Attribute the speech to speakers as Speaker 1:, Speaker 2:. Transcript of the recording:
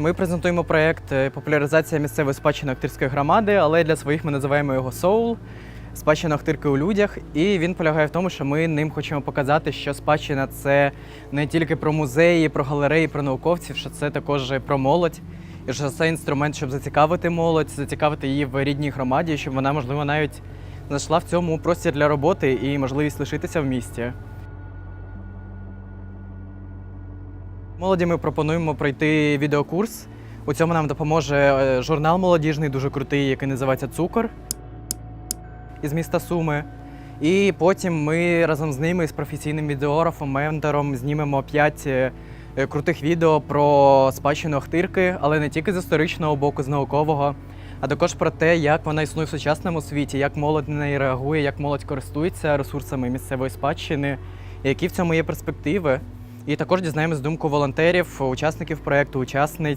Speaker 1: Ми презентуємо проєкт е, популяризація місцевої спадщини Охтирської громади, але для своїх ми називаємо його Soul. Спадщина Охтирки у людях. І він полягає в тому, що ми ним хочемо показати, що спадщина це не тільки про музеї, про галереї, про науковців, що це також про молодь. І що це інструмент, щоб зацікавити молодь, зацікавити її в рідній громаді, щоб вона, можливо, навіть знайшла в цьому простір для роботи і можливість лишитися в місті. Молоді ми пропонуємо пройти відеокурс. У цьому нам допоможе е, журнал молодіжний, дуже крутий, який називається Цукор із міста Суми. І потім ми разом з ними, з професійним відеографом, ментором, знімемо 5 крутих відео про спадщину Охтирки, але не тільки з історичного боку, з наукового, а також про те, як вона існує в сучасному світі, як молодь на неї реагує, як молодь користується ресурсами місцевої спадщини, які в цьому є перспективи. І також дізнаємось думку волонтерів, учасників проекту, учасниць.